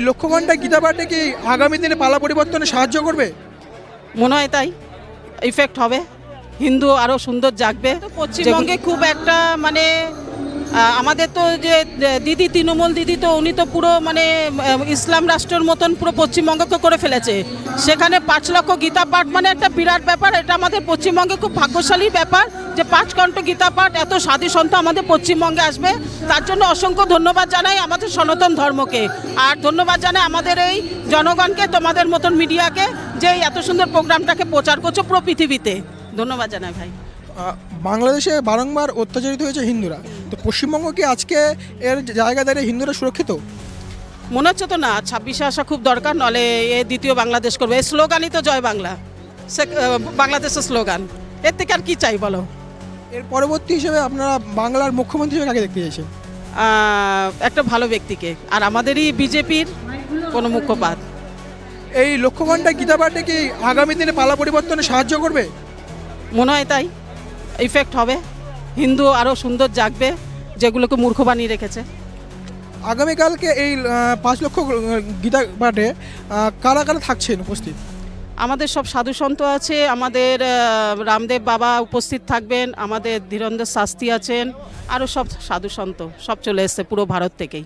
লক্ষ্যঘণ্টা গীতা পাঠে কি আগামী দিনে পালা পরিবর্তনে সাহায্য করবে? মনে হয় তাই। ইফেক্ট হবে। হিন্দু আরও সুন্দর জাগবে। পশ্চিমবঙ্গে খুব একটা মানে আমাদের তো যে দিদি তৃণমূল দিদি তো উনি তো পুরো মানে ইসলাম রাষ্ট্রের মতন পুরো পশ্চিমবঙ্গকে করে ফেলেছে। সেখানে পাঁচ লক্ষ গীতা পাঠ মানে একটা বিরাট ব্যাপার, এটা আমাদের পশ্চিমবঙ্গে খুব ভাগ্যশালী ব্যাপার যে পাঁচ কণ্ঠ গীতা পাঠ, এত সাধু সন্ত আমাদের পশ্চিমবঙ্গে আসবে। তার জন্য অসংখ্য ধন্যবাদ জানাই আমাদের সনাতন ধর্মকে। আর ধন্যবাদ জানাই আমাদের এই জনগণকে, তোমাদের মতন মিডিয়াকে, যে এত সুন্দর প্রোগ্রামটাকে প্রচার করছ পুরো পৃথিবীতে। ধন্যবাদ জানাই ভাই। বাংলাদেশে বারংবার অত্যাচারিত হয়েছে হিন্দুরা। তো পশ্চিমবঙ্গ কি আজকে এর জায়গা দাঁড়িয়ে হিন্দুরা সুরক্ষিত? মনে হচ্ছে তো না ছাব্বিশে আসা খুব দরকার নলে এ দ্বিতীয় বাংলাদেশ করবে। এই স্লোগানই তো জয় বাংলা। সে বাংলাদেশের স্লোগান। এর থেকে আর কি চাই বলো? এর পরবর্তী হিসেবে আপনারা বাংলার মুখ্যমন্ত্রী হিসেবে কাকে দেখতে চাইছেন? একটা ভালো ব্যক্তিকে। আর আমাদেরই বিজেপির কোনো মুখ্যপাত এই লক্ষ্যঘণ্টা গীতা পাঠে কি আগামী দিনে পালা পরিবর্তনে সাহায্য করবে? মনে হয় তাই। ইফেক্ট হবে। হিন্দু আরও সুন্দর জাগবে যেগুলোকে মূর্খ বানিয়ে রেখেছে। আগামীকালকে এই পাঁচ লক্ষ গীতা পাঠে কারা কারা থাকছেন উপস্থিত? আমাদের সব সাধু সন্ত আছে আমাদের রামদেব বাবা উপস্থিত থাকবেন আমাদের ধীরেন্দ্র শাস্তি আছেন আরও সব সাধু সন্ত সব চলে এসছে পুরো ভারত থেকেই।